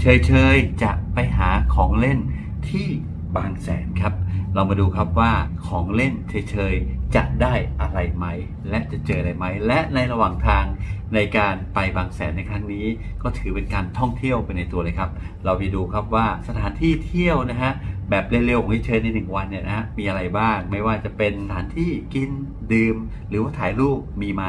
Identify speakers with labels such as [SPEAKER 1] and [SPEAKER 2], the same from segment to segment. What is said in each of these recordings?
[SPEAKER 1] เฉยๆ จะไปหาของเล่นที่บางแสนครับ เรามาดูครับว่าของเล่นเฉยๆ จะได้อะไรไหม และจะเจออะไรไหม และในระหว่างทางในการไปบางแสนในครั้งนี้ ก็ถือเป็นการท่องเที่ยวไปในตัวเลยครับ เราไปดูครับว่าสถานที่เที่ยวนะฮะแบบเร็วๆของเฉยในหนึ่งวันเนี่ยนะฮะมีอะไรบ้าง ไม่ว่าจะเป็นสถานที่กินดื่ม หรือว่าถ่ายรูปมีไหม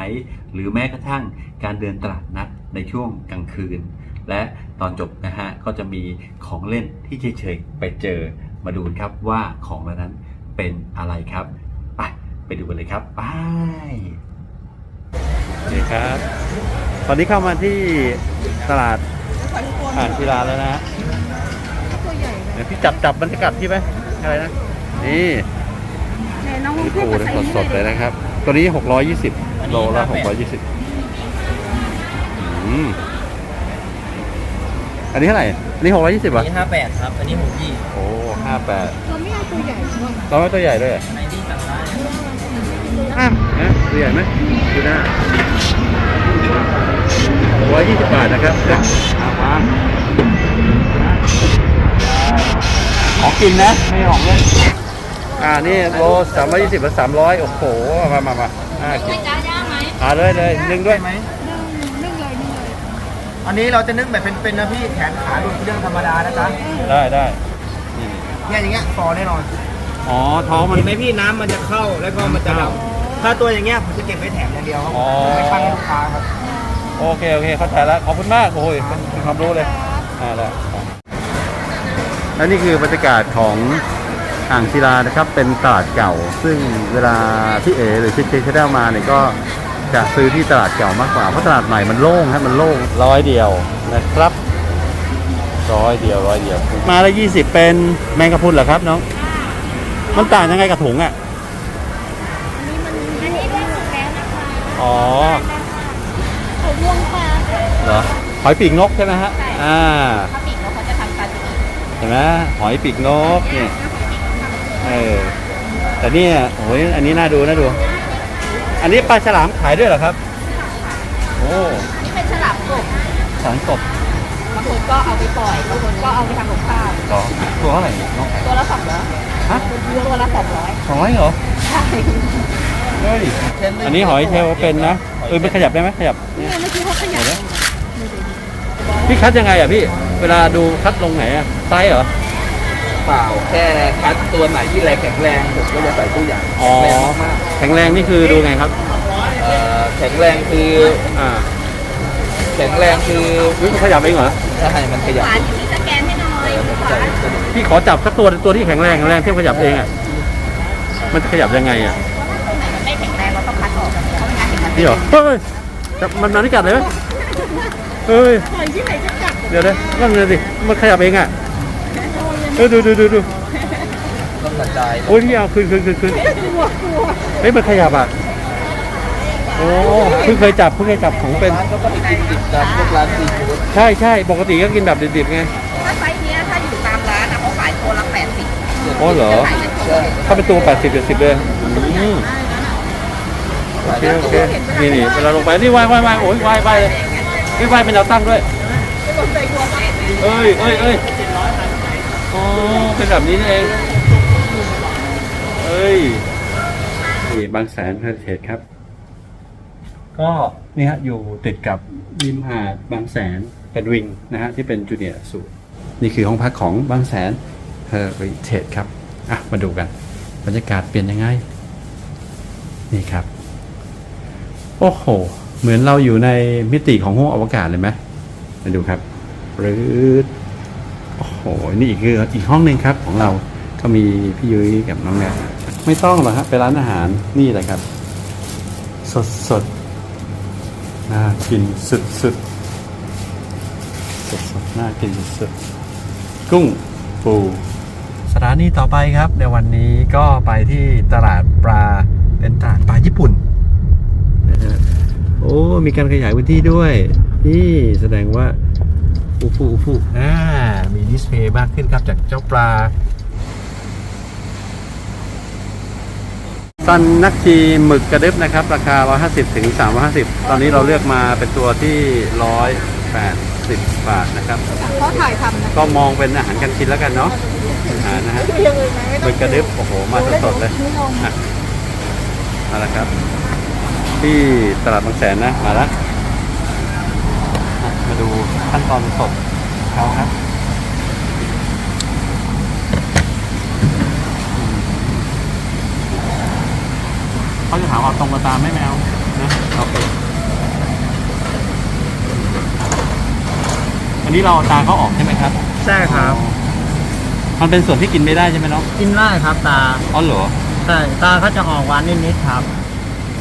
[SPEAKER 1] หรือแม้กระทั่งการเดินตลาดนัดในช่วงกลางคืน และ ตอนจบนะฮะก็จะมีของเล่นที่เฉยๆไปเจอมาดูกันครับว่าของเหล่านั้นเป็นอะไรครับไปไปดูกันเลยครับไปนี่ครับ ตอนนี้เข้ามาที่ตลาดอ่างศิลาแล้วนะฮะ
[SPEAKER 2] ตัวใหญ่เลย
[SPEAKER 1] เดี๋ยวพี่จับจับบรรยากาศที่ไหมอะไรนะ นี่
[SPEAKER 2] แม่น้อง
[SPEAKER 1] นี่
[SPEAKER 2] เทียบ
[SPEAKER 1] ปู
[SPEAKER 2] กับ
[SPEAKER 1] นะ
[SPEAKER 2] ไซส์
[SPEAKER 1] สดๆเลยนะครับ ตัวนี้ 620 โลละ620อืม อันนี้เท่าไหร่ อันนี้620
[SPEAKER 3] อั
[SPEAKER 1] อะ
[SPEAKER 3] นนี้ห้าแปดครับ อันนี้หมูยี่
[SPEAKER 1] โอ้58
[SPEAKER 2] เราไม่เอาตัวใหญ่ด้วย
[SPEAKER 1] เราไม่ตัวใหญ่ด้วยเหรอ
[SPEAKER 3] ไนดี้สั่งได้
[SPEAKER 1] อ้าวนะตัวใหญ่ไหมดูหน้าร้อยยี่สิบบาทนะครับเอามาของกินนะ ไม่ใช่ของเล่นอ่า นี่โลสามร้อยยี่สิบกับสามร้อยโอ้โห มามามาอ่ากิน
[SPEAKER 2] จ้าย่างไหม
[SPEAKER 1] อ่าเลยเลยนึ่งด้วย
[SPEAKER 3] ไหม
[SPEAKER 2] นึ่งนึ่งเลยนึ่งเลย
[SPEAKER 3] อันนี้เราจะนึ่งแบบเป็นๆนะพี่แขนขาดูเรื่องธรรมดานะจ๊ะ
[SPEAKER 1] ได้ได้นี่
[SPEAKER 3] เนี่ยอย่างเงี้ยฟอแน่นอน
[SPEAKER 1] อ๋อท้องมัน
[SPEAKER 3] เห็นไหมพี่น้ำมันจะเข้าแล้วก็มันจะดำถ้าตัวอย่างเงี้ยผมจะเก็บไว้แถมอย่างเดียวครับ
[SPEAKER 1] อ๋อ
[SPEAKER 3] ไม่ปั้นให้ลูกค้าครับ
[SPEAKER 1] โอเค โอเค เข้าใจแล้ว ขอบคุณมาก โอ้ยเป็นเป็นความรู้เลย อ่าได้และนี่คือบรรยากาศของอ่างศิลานะครับ เป็นตลาดเก่า ซึ่งเวลาพี่เอหรือชิคเชได้มาเนี่ยก็ จะซื้อที่ตลาดเก่ามากกว่า เพราะตลาดใหม่มันโล่งฮะมันโล่งร้อยเดียวนะครับร้อยเดียวร้อยเดียว มาละยี่สิบเป็นแมงกะพรุนเหรอครับน้อง มันต่างยังไงกับถุงอะ
[SPEAKER 2] อันนี้ได้สุกแล้วนะคะ
[SPEAKER 1] อ๋อ
[SPEAKER 2] เขาวงปลา
[SPEAKER 1] เหรอ หอยปีกนกใช่ไหมฮะ อ่า
[SPEAKER 2] ถ้าปีกเราเขาจะทำปลาจีน
[SPEAKER 1] เห็นไหมหอยปีกนกเนี่ย เออ แต่เนี่ยโอ้ยอันนี้น่าดูน่าดู อันนี้ปลาฉลามขายด้วยเหรอครับ โอ้
[SPEAKER 2] นี่เป็นฉลามกบ
[SPEAKER 1] สารกบบา
[SPEAKER 2] งคนก็เอาไปปล่อยบางคนก็เอาไปทำกับข้าว
[SPEAKER 1] เหรอตัวเท่าไหร่น้อง
[SPEAKER 2] ตัวละสองร้อย
[SPEAKER 1] ฮะ
[SPEAKER 2] ตัวละสองร้อย
[SPEAKER 1] สองร้อยเหรอ
[SPEAKER 2] ใช่
[SPEAKER 1] เฮ้ยอันนี้หอยเทลเป็นนะเออมันขยับได้ไหมขยับ
[SPEAKER 2] เนี่ยเมื่อกี้เขาขยับ
[SPEAKER 1] พี่คัดยังไงอะพี่ เวลาดูคัดลงไหนอะไซส์เหรอ
[SPEAKER 3] เปล่า แค่คัดตัวไหนที่แรงแข็งแรงผมก็จะใส่ตู้อย่าง
[SPEAKER 1] อ๋อ
[SPEAKER 3] แรงมาก
[SPEAKER 1] แข็งแรงนี่คือดูไงครับ
[SPEAKER 3] ๆเอ่อแข็งแรงคือ
[SPEAKER 1] อ่า
[SPEAKER 3] แข็งแรงคือ
[SPEAKER 1] วิมันขยับเองเหรอ
[SPEAKER 3] ถ้าให้มันขยับ
[SPEAKER 2] ฝาที่สแกนให้หน่อยฝา
[SPEAKER 1] พี่ขอจับสักตัวตัวที่แข็งแรงแข็งแรงที่ขยับเองอะ มันจะขยับยังไงอะ
[SPEAKER 2] มันไม่แข็งแรงเราต้องคัดออกเพราะไม่งั้นเห็นมัน
[SPEAKER 1] นี่เหรอ เฮ้ยจับมันมาที่กัดเลยไหมเฮ้ย
[SPEAKER 2] ปล่อยที่ไหนจะกัด
[SPEAKER 1] เดี๋ยวนะนั่นเลยดิมันขยับเองอะ เออดูดูดูดู
[SPEAKER 3] ต้องกระจ
[SPEAKER 1] โอ้ยพี่เอาคืนคืนคืนคืน
[SPEAKER 2] กลัวกลัว
[SPEAKER 1] เฮ้ยมันขยับอะโอ้เพิ่งเคยจับเพิ่งเคยจับของเป็น
[SPEAKER 3] ร้านก็ต้องติดติดกันพวกร้านซีฟู้ด
[SPEAKER 1] ใช่ใช่ปกติก็กินแบบดิบๆไง
[SPEAKER 2] ถ้าไซส์เนี้ยถ้าอยู่ตามร้านอะเขาขายตัวละแปดสิบ
[SPEAKER 1] อ๋อเหรอ
[SPEAKER 2] ขาเป็นตัว
[SPEAKER 3] ใช่
[SPEAKER 1] ถ้าเป็นตัว80 70เลยโอเคโอเคนี่นี่เวลาลงไปนี่ว่ายว่ายว่ายโอ้ยว่ายว่ายเลยนี่ว่ายเป็นแนวตั้งด้วยเอ้ยเอ้ยเอ้ย เป็นแบบนี้นี่เองเอ้ยนี่บางแสนเฮอร์เทจครับ ก็นี่ฮะอยู่ติดกับริมหาดบางแสนเป็นวิงนะฮะที่เป็นจูเนียร์สูตรนี่คือห้องพักของบางแสนเฮอร์เทจครับ อะ มาดูกัน บรรยากาศเปลี่ยนยังไง นี่ครับ โอ้โห เหมือนเราอยู่ในมิติของห้องอวกาศเลยไหมมาดูครับรืด โอ้โห นี่อีกคืออีกห้องหนึ่งครับของเรา ก็มีพี่ยุ้ยกับน้องแนทไม่ต้องหรอกครับไปร้านอาหารนี่แหละครับ สดสดๆน่ากินสุดสุดสดสดๆน่ากินสุดสุดๆกุ้งปูสถานีต่อไปครับ ในวันนี้ก็ไปที่ตลาดปลาเป็นตลาดปลาญี่ปุ่นโอ้ มีการขยายพื้นที่ด้วย นี่แสดงว่า อูฟูอูฟูอ่ามีดิสเพย์มากขึ้นครับจากเจ้าปลาซันนักชีหมึกกระดึบนะครับ ราคา 150 ถึง 350 ตอนนี้เราเลือกมาเป็นตัวที่108สิบบาทนะครับ
[SPEAKER 4] เขาถ่ายทำนะ
[SPEAKER 1] ก็มองเป็นอาหารการกินแล้วกันเนาะอาหารนะฮะ
[SPEAKER 4] ยังเลยนะไม่
[SPEAKER 1] หมึกกระดึบโอ้โห มาสดๆเลย
[SPEAKER 4] ไม่ลง
[SPEAKER 1] อะมาแล้วครับ ที่ตลาดบางแสนนะ มาแล้วอะ มาดูขั้นตอนสดเขาครับเขาจะถามเอาตรงมาตามไม่แมวนะโอเคอันนี้เราเอาตาเขาออกใช่ไหมครับ
[SPEAKER 5] ใช่ครับ
[SPEAKER 1] มันเป็นส่วนที่กินไม่ได้ใช่ไหมน้อง
[SPEAKER 5] กินได้ครับตา
[SPEAKER 1] อ๋อเหรอ
[SPEAKER 5] ใช่ตาเขาจะออกหวานนิดๆครับ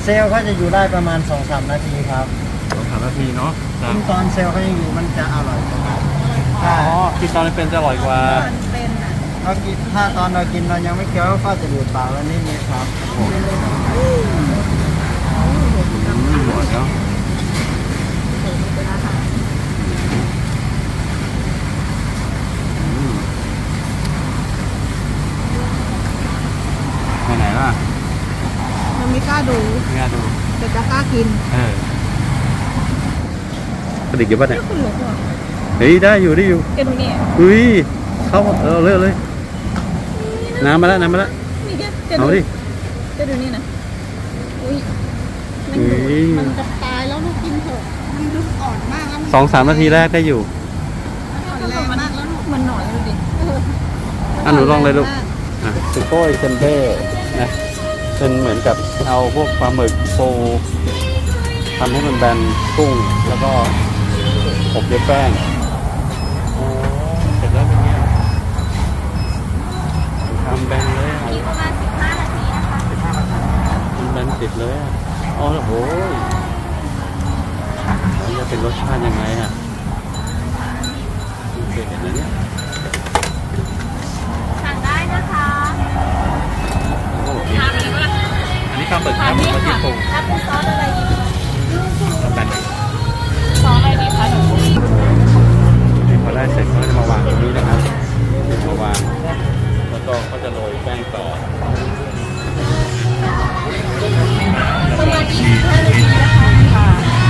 [SPEAKER 5] เซลล์เขาจะอยู่ได้ประมาณ2อสนาทีครับ
[SPEAKER 1] สองสามนาทีเนาะ
[SPEAKER 5] กินตอนเซลล์เขายังอยู่มันจะอร่อยกว่าครับ
[SPEAKER 1] อ๋อกินตอนนี้เป็นจะอร่อยกว่า
[SPEAKER 4] เป็นอะ
[SPEAKER 5] เรากินถ้าตอนเรากินเรายังไม่เคี้ยวก็จะดูดปากแล้วนิดๆครับ
[SPEAKER 1] อืมอร่อยเนาะอืมไปไหนล่ะ
[SPEAKER 4] มันไม่กล้าดู
[SPEAKER 1] ไม่กล้าดู
[SPEAKER 4] แต่จะกล้ากิน
[SPEAKER 1] เออกระ ดิกอยู่ป่ะเนี่ย
[SPEAKER 4] คุณหลงเหรอ
[SPEAKER 1] เฮ้ยได้อยู่ได้อยู่
[SPEAKER 4] แกดูเนี่ย
[SPEAKER 1] อุ้ยเข้าเออเลยเอาเลยน้ำมาแล้วน้ำมาแล้ว
[SPEAKER 4] นี่แกแก
[SPEAKER 1] เอา
[SPEAKER 4] ดู
[SPEAKER 1] ดิ
[SPEAKER 4] แกดูนี่นะอุ้ยมัน
[SPEAKER 1] อุ้
[SPEAKER 4] ดู
[SPEAKER 1] ย
[SPEAKER 4] มันจะตายแล้วลูกกินเถอะมันดูอ่อนมากแล้วมัน
[SPEAKER 1] สองสามนาทีแรกได้อยู่
[SPEAKER 4] อ่อนแรงมากแล้วลูกมันหน่อยดูดิเออ
[SPEAKER 1] อะหนูลองเลยลูก อะสุโก้ยเซนเบ้นะเป็นเหมือนกับเอาพวกปลาหมึกปูทำให้มันแบนกุ้งแล้วก็ อบด้วยแป้งโอ้เสร็จแล้วเป็นไงทำแบนเลยอะ
[SPEAKER 4] อีกประมาณ 15 นาทีนะคะ
[SPEAKER 1] มันแบนติดเลยอะอ๋อโอ้โหนี่จะเป็นรสชาติยังไงอะโอเคเห็นไหมเนี่ย
[SPEAKER 4] สั่งได้นะคะ
[SPEAKER 1] โอ้โหอันนี้ปลาหมึกครับปลาที่ปู
[SPEAKER 4] ถ้าเป็นซอสอะไได้
[SPEAKER 1] เสร็จก็จะมาวางตรงนี้นะครับมาวางแล้วก็ก็จะโรยแป้งต่อ
[SPEAKER 4] ประมาณ25นาทีนะคะค่ะ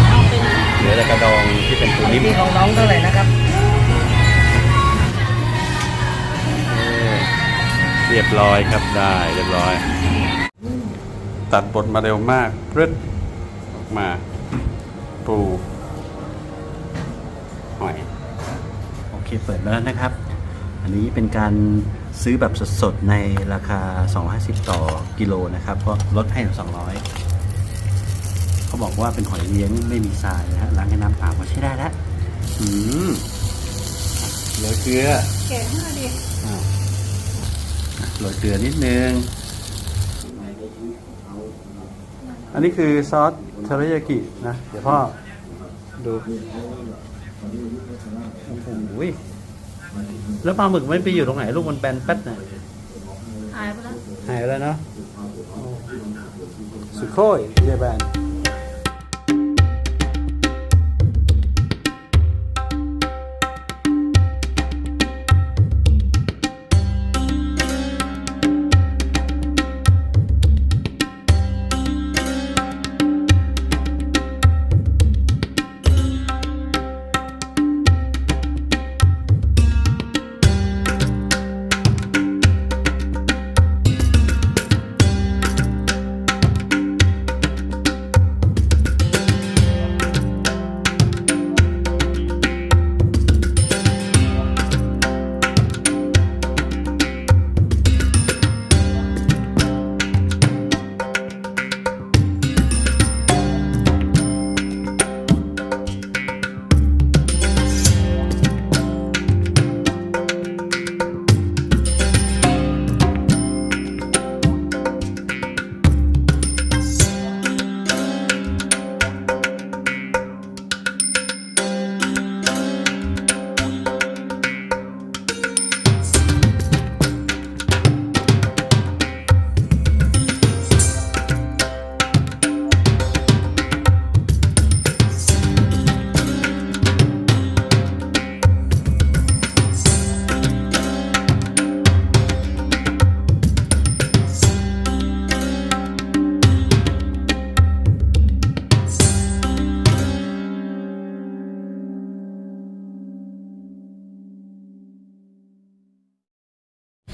[SPEAKER 4] เอาเป็น
[SPEAKER 1] เหลือแต่กระดองที่เป็นปูนิ่ม
[SPEAKER 5] นี่ของน้องเท่าไหร่นะครับ
[SPEAKER 1] เออเรียบร้อยครับได้เรียบร้อย ตัดบทมาเร็วมากพรึดออกมา ปูหอย
[SPEAKER 6] โอ เคเปิดแล้วนะครับ อันนี้เป็นการซื้อแบบสดๆ ในราคา 250 ต่อกิโลนะครับ ก็ลดให้ 200 เขาบอกว่าเป็นหอยเลี้ยงไม่มีทรายนะฮะล้างให้น้ำเปล่าก็ใช้ได้แล้ว
[SPEAKER 1] อืมอะเหลือเกลือ
[SPEAKER 4] แกะให้หน่อยดิ
[SPEAKER 1] อะอะโรยเกลือนิดนึง อันนี้คือซอสเทริยากินะ เดี๋ยวพ่อดู โอ้โหแล้วปลาหมึกมันไปอยู่ตรงไหน ลูกมันแบนแป๊ดน่ะ
[SPEAKER 4] หายไปแล้ว
[SPEAKER 1] หายไปแล้วเนาะสุโคยเยแบน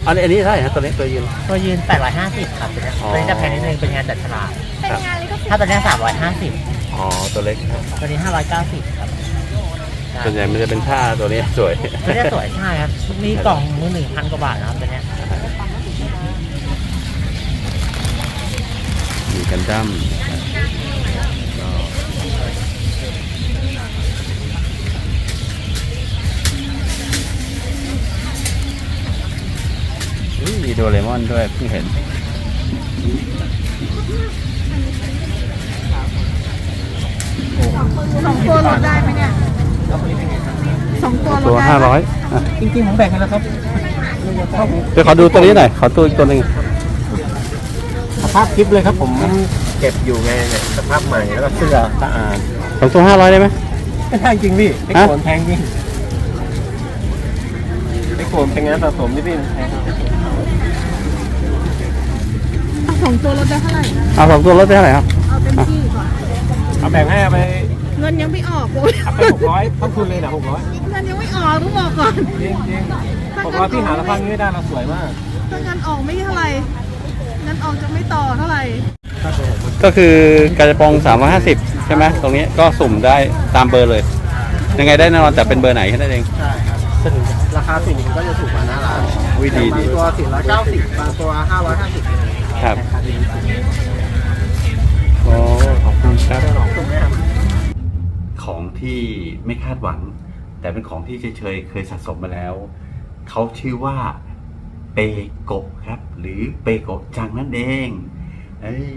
[SPEAKER 4] อันนี้อันนี้เท่าไหร่นะตัวนี้ตัวยืน
[SPEAKER 5] ตัวยืน 850 ครับตัวเนี้ย
[SPEAKER 4] อ๋อ
[SPEAKER 5] ตัวนี้จะแพงนิดนึงเป็นงานจัดฉลาก
[SPEAKER 2] เป็นงานลิขสิทธิ์
[SPEAKER 5] ถ้าตัวเนี้ย350
[SPEAKER 4] อ๋อตัวเล็กครับ
[SPEAKER 5] ตัวนี้ 590 ครับใช่
[SPEAKER 4] ส่วนใหญ่มันจะเป็นท่าตัวนี้สวย
[SPEAKER 5] ตัวเนี้ยสวยใช่ครับมีกล่องมือหนึ่งพันกว่าบาทนะครับตัวเนี้ย
[SPEAKER 4] มีกันดั้ม มีโดเรมอนด้วยเพิ่งเห็น
[SPEAKER 2] สองตัวลดได้ไหมเนี่ยสองตัวลด
[SPEAKER 4] ตัว
[SPEAKER 2] ได้
[SPEAKER 4] ห้าร้อย
[SPEAKER 5] จริงๆผมแบ่งให้แล้วครับ
[SPEAKER 4] เดี๋ยวขอดูตัวนี้หน่อย ขอตัวอีกตัวหนึ่ง
[SPEAKER 5] สภาพคลิปเลยครับ ผมเก็บอยู่ไงเนี่ยสภาพใหม่แล้วก็เสื้อสะอาด
[SPEAKER 4] สองตัวห้าร้อยได้ไหม
[SPEAKER 5] ไม่แพงจริงพี่ไอ้
[SPEAKER 4] ฮะ
[SPEAKER 5] โขนแพงจริงไอ้โขนเป็นงานสะสมนี่พี่แพง
[SPEAKER 2] สองตัวลดได้เท่าไหร่
[SPEAKER 4] เอาสองตัวลดได้เท่าไหร่ครับ
[SPEAKER 2] เอาเต็มที่ก่อน
[SPEAKER 5] เอาแบ่งให้เอาไป
[SPEAKER 2] เงินยังไม่ออกเลย
[SPEAKER 5] เอาไปหกร้อยต้นทุนเลยนะหกร้อย
[SPEAKER 2] เงินยังไม่ออกต้องบอกก่อน
[SPEAKER 5] จริงจริงหกร้อยที่หาราคานี้ไม่ได้เราสวยมาก
[SPEAKER 2] ถ้าเงินออกไม่เท่าไหร่เงินออกจะไม่ต่อเท่าไหร่
[SPEAKER 4] ก็คือกระปอง350 ใช่ไหมตรงนี้ก็สุ่มได้ตามเบอร์เลย ยังไงได้แน่นอนแต่เป็นเบอร์ไหนแค่นั้นเอง
[SPEAKER 5] ใช่ครับจะถึงราคาสุ่มก็จะถูกกว่าหน้าร้าน
[SPEAKER 4] วิธีดี
[SPEAKER 5] บางตัว490บางตัว550
[SPEAKER 4] ครับโอ้ขอบ คุณครับ
[SPEAKER 5] ถูกไหมครับ
[SPEAKER 1] ของที่ไม่คาดหวัง แต่เป็นของที่เฉยๆเคยสะสมมาแล้ว เขาชื่อว่าเปโกะครับ หรือเปโกะจังนั่นเอง เอ้ย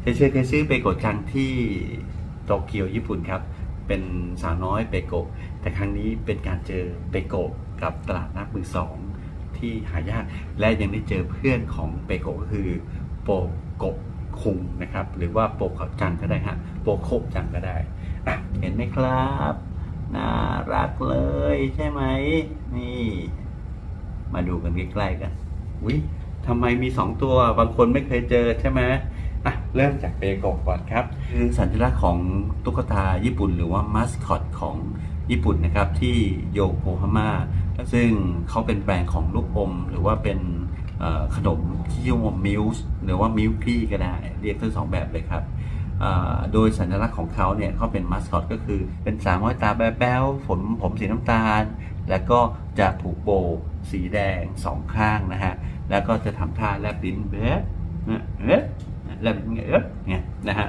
[SPEAKER 1] เฉยๆเคยซื้อเปโกะจังที่โตเกียวญี่ปุ่นครับ เป็นสาวน้อยเปโกะแต่ครั้งนี้เป็นการเจอเปโกะกับตลาดนัดมือสอง ที่หายาก และยังได้เจอเพื่อนของเปโกก็คือโปโกะคุงนะครับ หรือว่าโปโกะจังก็ได้ฮะโปโกะจังก็ได้อะเห็นไหมครับ น่ารักเลยใช่ไหมนี่ มาดูกันใกล้ๆกันอุ้ยทำไมมีสองตัวบางคนไม่เคยเจอใช่ไหมอะเริ่มจากเปโกะก่อนครับ คือสัญลักษณ์ของตุ๊กตาญี่ปุ่น หรือว่ามัสคอตของญี่ปุ่นนะครับที่โยโกฮาม่า ซึ่งเขาเป็นแบรนด์ของลูกอม หรือว่าเป็นขนมที่เรียว่ามิลส์หรือว่ามิลกี้ก็ได้ เรียกทั้งสองแบบเลยครับ โดยสัญลักษณ์ของเขาเนี่ยเขาเป็นมาสคอตก็คือเป็นสามห้อยตาแบ๊วๆฝนผมสีน้ำตาล แล้วก็จะผูกโบสีแดงสองข้างนะฮะ แล้วก็จะทำท่าแลบลิ้นเบ๊ะเอ๊ะแลบลิ้นเอ๊ะเนี่ยนะฮะ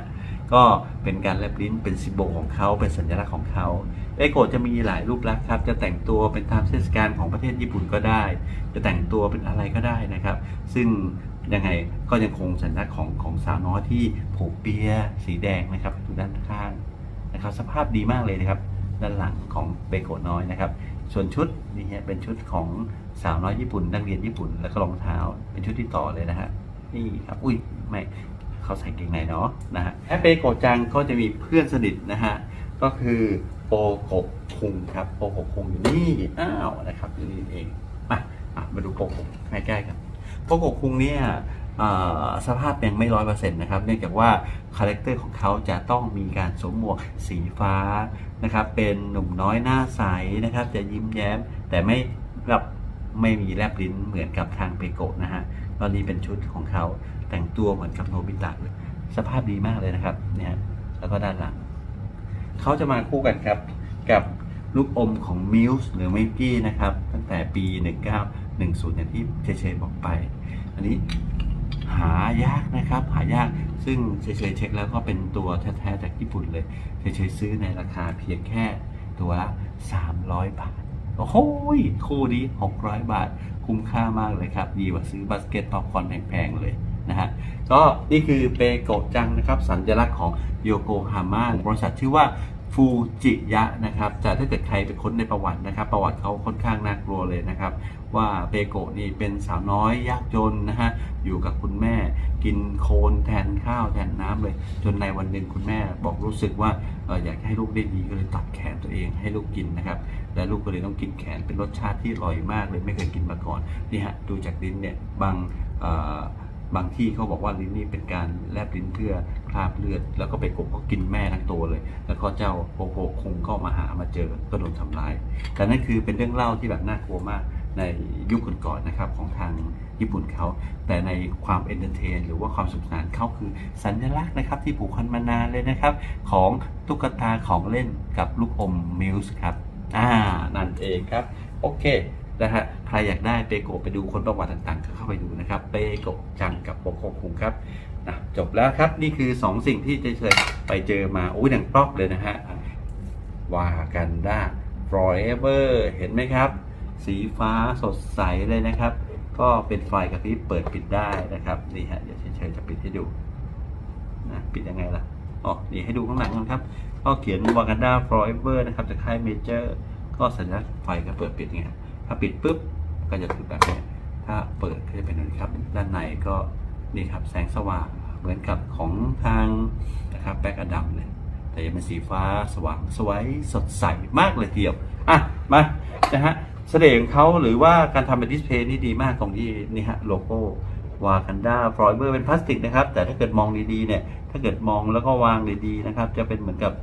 [SPEAKER 1] ก็เป็นการแลบลิ้นเป็นซิโบของเขาเป็นสัญลักษณ์ของเขา เอโกะจะมีหลายรูปลักษณ์ครับ จะแต่งตัวเป็นตามเทศกาลของประเทศญี่ปุ่นก็ได้ จะแต่งตัวเป็นอะไรก็ได้นะครับ ซึ่งยังไงก็ยังคงสัญลักษณ์ของของสาวน้อยที่ผูกเปียสีแดงนะครับอยู่ด้านข้างนะครับ สภาพดีมากเลยนะครับ ด้านหลังของเบโกะน้อยนะครับ ส่วนชุดนี่ฮะเป็นชุดของสาวน้อยญี่ปุ่น นักเรียนญี่ปุ่น แล้วก็รองเท้าเป็นชุดที่ต่อเลยนะฮะนี่ครับอุ้ยไม่เขาใส่เกงในเนาะนะฮะแอปเบโกะจังก็จะมีเพื่อนสนิทนะฮะก็คือ ปโกะคุงครับโปโกะคุงอยู่นี่อ้าวนะครับอยู่นี่เองมาอะมาดูโปโกะใกล้ๆกันโปโกะคุงเนี่ยสภาพยังไม่ร้อยเปอร์เซ็นต์นะครับ เนื่องจากว่าคาแรคเตอร์ของเขาจะต้องมีการสวมหมวกสีฟ้านะครับเป็นหนุ่มน้อยหน้าใสนะครับ จะยิ้มแย้ม แต่ไม่แบบไม่มีแลบลิ้นเหมือนกับทางเปโกะนะฮะตอนนี้เป็นชุดของเขาแต่งตัวเหมือนกับโนบิตะเลยสภาพดีมากเลยนะครับเนี่ยแล้วก็ด้านหลัง เขาจะมาคู่กันครับ กับลูกอมของมิลส์หรือไมกี้นะครับ ตั้งแต่ปี 1910อย่างที่เฉยๆบอกไป อันนี้หายากนะครับ หายากซึ่งเฉยๆเช็คแล้วก็เป็นตัวแท้ๆจากญี่ปุ่นเลยเฉยๆซื้อในราคาเพียงแค่ตัวละ 300 บาท โอ้โหยคู่นี้ 600 บาท คุ้มค่ามากเลยครับ ดีกว่าซื้อบาสเกตป๊อปคอนแพงๆเลย นะฮะก็นี่คือเปโกะจังนะครับ สัญลักษณ์ของโยโกฮาม่าบริษัทชื่อว่าฟูจิยะนะครับแต่ถ้าเกิดใครไปค้นในประวัตินะครับ ประวัติเขาค่อนข้างน่ากลัวเลยนะครับ ว่าเปโกะนี่เป็นสาวน้อยยากจนนะฮะอยู่กับคุณแม่ กินโคลนแทนข้าวแทนน้ำเลย จนในวันหนึ่งคุณแม่บอกรู้สึกว่าอออยากให้ลูกได้ดีก็เลยตัดแขนตัวเองให้ลูกกินนะครับ และลูกก็เลยต้องกินแขนเป็นรสชาติที่อร่อยมากเลยไม่เคยกินมาก่อนนี่ฮะดูจากลิ้นเนี่ยบางอ บางที่เขาบอกว่าลิ้นนี่เป็นการแลบลิ้นเพื่อคราบเลือด แล้วก็ไปกบก็กินแม่ทั้งตัวเลย แล้วก็เจ้าโปโปคงเข้ามาหามาเจอก็โดนทำร้าย แต่นั่นคือเป็นเรื่องเล่าที่แบบน่ากลัวมากในยุคก่อนๆนะครับของทางญี่ปุ่นเขา แต่ในความเอนเตอร์เทน หรือว่าความสนุกสนานเขาคือสัญลักษณ์นะครับที่ผูกพันมานานเลยนะครับ ของตุ๊กตาของเล่นกับลูกอมมิวส์ครับ อ่า นั่นเองครับ โอเคนะฮะ รอยากได้เปโกไปดูคนประวัติต่างๆ ก็เข้าไปดูนะครับ เปโกจังกับโปโกคุงครับนะจบแล้วครับนี่คือ 2 สิ่งที่เฉยๆไปเจอมาโอ้ยหนังปลอกเลยนะฮะวากันด้ forever เห็นไหมครับ สีฟ้าสดใสเลยนะครับ ก็เป็นไฟกระพริบเปิดปิดได้นะครับนี่ฮะเดี๋ยวเฉยๆจะปิดให้ดูนะปิดยังไงล่ะอ๋อนี่ให้ดูข้างหลังกันครับ ก็เขียน Wakanda Forever นะครับจากค่ายเมเจอร์ก็สัญลักษณ์ไฟก็เปิดปิดไงถ้าปิดปุ๊บ ก็จะคือแบบนี้ถ้าเปิดก็จะเป็นแบบนี้ครับ ด้านในก็นี่ครับแสงสว่างเหมือนกับของทางนะครับแบ็กอดัมเลยแต่ยังเป็นสีฟ้าสว่างสวยสดใสมากเลยทีเดียวอะมานะฮะเสน่ห์ของเขาหรือว่าการทำเป็นดิสเพย์นี่ดีมากตรงที่นี่ฮะโลโก้วากันดาฟรอยเบอร์เป็นพลาสติกนะครับ แต่ถ้าเกิดมองดีๆเนี่ย ถ้าเกิดมองแล้วก็วางดีๆนะครับ จะเป็นเหมือนกับ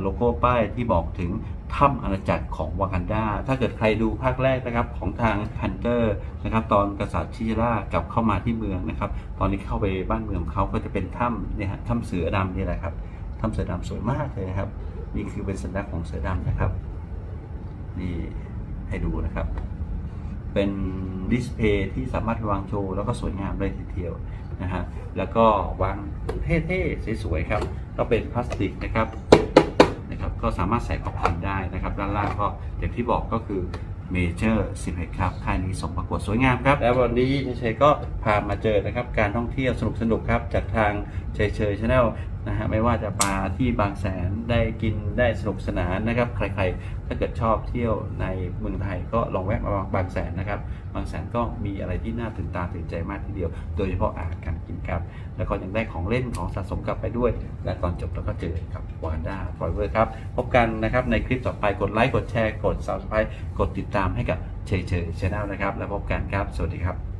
[SPEAKER 1] โลโก้ป้ายที่บอกถึง ถ้ำอาณาจักรของวากันดา ถ้าเกิดใครดูภาคแรกนะครับของทางฮันเตอร์นะครับตอนกษัตริย์ชิรากลับเข้ามาที่เมืองนะครับ ตอนนี้เข้าไปบ้านเมืองเขาก็จะเป็นถ้ำเนี่ยฮะถ้ำเสือดำนี่แหละครับถ้ำเสือดำสวยมากเลยนะครับ นี่คือเป็นสัญลักษณ์ของเสือดำนะครับ นี่ให้ดูนะครับ เป็นดิสเพย์ที่สามารถวางโชว์แล้วก็สวยงามเลยทีเดียวนะฮะแล้วก็วางเท่ๆสวยๆครับ ก็เป็นพลาสติกนะครับ นะครับก็สามารถใส่ของขวันได้นะครับ ด้านล่างก็อย่างที่บอกก็คือเมเจอร์11ครับค่ายนี้สมประกวดสวยงามครับ และวันนี้เฉยก็พามาเจอนะครับ การท่องเที่ยวสนุกสนุกครับ จากทางเฉยเฉยชาแนล นะฮะไม่ว่าจะมาที่บางแสนได้กินได้สนุกสนานนะครับ ใครๆ ถ้าเกิดชอบเที่ยวในเมืองไทยก็ลองแวะมาบางแสนนะครับ บางแสนก็มีอะไรที่น่าตื่นตาตื่นใจมากทีเดียว โดยเฉพาะอาหารการกินครับ แล้วก็ยังได้ของเล่นของสะสมกลับไปด้วย และตอนจบเราก็เจอกับวานด้าฟลอยเวอร์ครับ พบกันนะครับในคลิปต่อไปกดไลค์กดแชร์กด subscribe กดติดตามให้กับเฉยเฉยช n แนลนะครับ แล้วพบกันครับ สวัสดีครับ